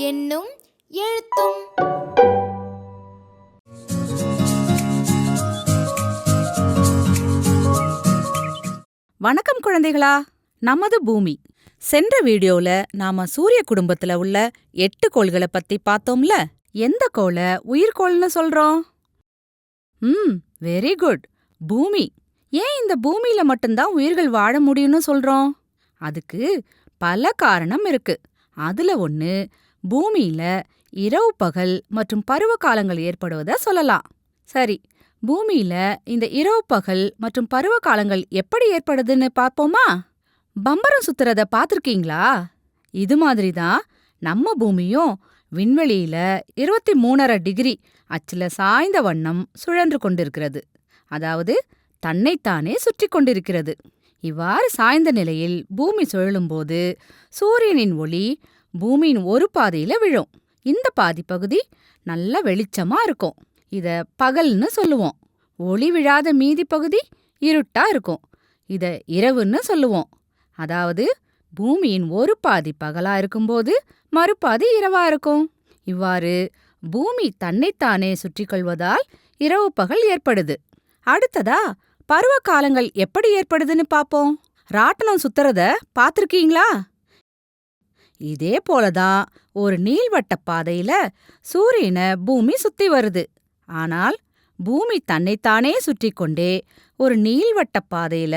என்னும் எழுத்தும். வணக்கம் குழந்தைகளா நமது பூமி. சென்ற வீடியோல நாம சூரிய குடும்பத்துல உள்ள எட்டு கோள்களை பத்தி பார்த்தோம்ல? எந்த கோளை? உயிர்கோள்னு சொல்றோம். ம் வெரி குட் பூமி. ஏன் இந்த பூமியில மட்டும்தான் உயிர்கள் வாழ முடியும்னு சொல்றோம்? அதுக்கு பல காரணம் இருக்கு. அதுல ஒன்னு பூமியில இரவு பகல் மற்றும் பருவ காலங்கள் ஏற்படுவத சொல்லலாம். சரி பூமியில இந்த இரவு பகல் மற்றும் பருவ காலங்கள் எப்படி ஏற்படுதுன்னு பார்ப்போமா? பம்பரம் சுத்துறத பாத்திருக்கீங்களா இது மாதிரி தான் நம்ம பூமியும் விண்வெளியில இருபத்தி மூணரை டிகிரி அச்சுல சாய்ந்த வண்ணம் சுழன்று கொண்டிருக்கிறது. அதாவது தன்னைத்தானே சுற்றி கொண்டிருக்கிறது. இவ்வாறு சாய்ந்த நிலையில் பூமி சுழலும்போது சூரியனின் ஒளி பூமியின் ஒரு பாதையில விழும். இந்த பாதி பகுதி நல்ல வெளிச்சமா இருக்கும். இத பகல்னு சொல்லுவோம். ஒளி விழாத மீதி பகுதி இருட்டா இருக்கும். இத இரவுன்னு சொல்லுவோம். அதாவது பூமியின் ஒரு பாதி பகலா இருக்கும்போது மறுபாதி இரவா இருக்கும். இவ்வாறு பூமி தன்னைத்தானே சுற்றிக் கொள்வதால் இரவு பகல் ஏற்படுது. அடுத்ததா பருவ காலங்கள் எப்படி ஏற்படுதுன்னு பாப்போம். ராட்டனம் சுத்துறத பாத்திருக்கீங்களா? இதே போலதான் ஒரு நீள்வட்ட பாதையில சூரியனை பூமி சுத்தி வருது. ஆனால் பூமி தன்னைத்தானே சுற்றி கொண்டே ஒரு நீள்வட்ட பாதையில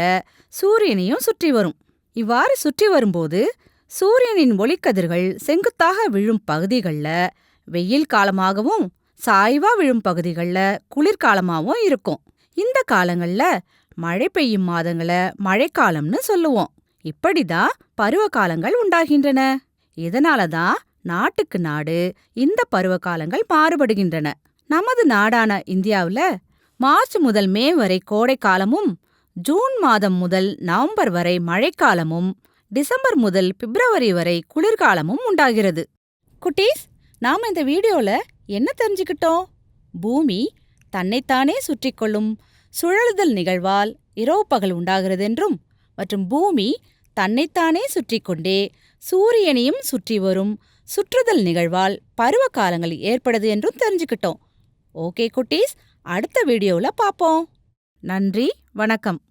சூரியனையும் சுற்றி வரும். இவ்வாறு சுற்றி வரும்போது சூரியனின் ஒளிக்கதிர்கள் செங்குத்தாக விழும் பகுதிகள்ல வெயில் காலமாகவும் சாய்வா விழும் பகுதிகள்ல குளிர்காலமாவும் இருக்கும். இந்த காலங்கள்ல மழை பெய்யும் மாதங்கள மழைக்காலம்னு சொல்லுவோம். இப்படிதான் பருவ காலங்கள் உண்டாகின்றன. இதனால தான் நாட்டுக்கு நாடு இந்த பருவ காலங்கள் மாறுபடுகின்றன. நமது நாடான இந்தியாவுல மார்ச் முதல் மே வரை கோடை காலமும் ஜூன் மாதம் முதல் நவம்பர் வரை மழைக்காலமும் டிசம்பர் முதல் பிப்ரவரி வரை குளிர்காலமும் உண்டாகிறது. குட்டீஸ் நாம இந்த வீடியோல என்ன தெரிஞ்சுக்கிட்டோம்? பூமி தன்னைத்தானே சுற்றிக் கொள்ளும் சுழலுதல் நிகழ்வால் இரவு பகல் உண்டாகிறதென்றும் மற்றும் பூமி தன்னைத்தானே சுற்றி கொண்டே சூரியனையும் சுற்றி வரும் சுற்றுதல் நிகழ்வால் பருவ காலங்கள் ஏற்படுது என்றும் தெரிஞ்சுக்கிட்டோம். ஓகே குட்டீஸ் அடுத்த வீடியோல பாப்போம். நன்றி வணக்கம்.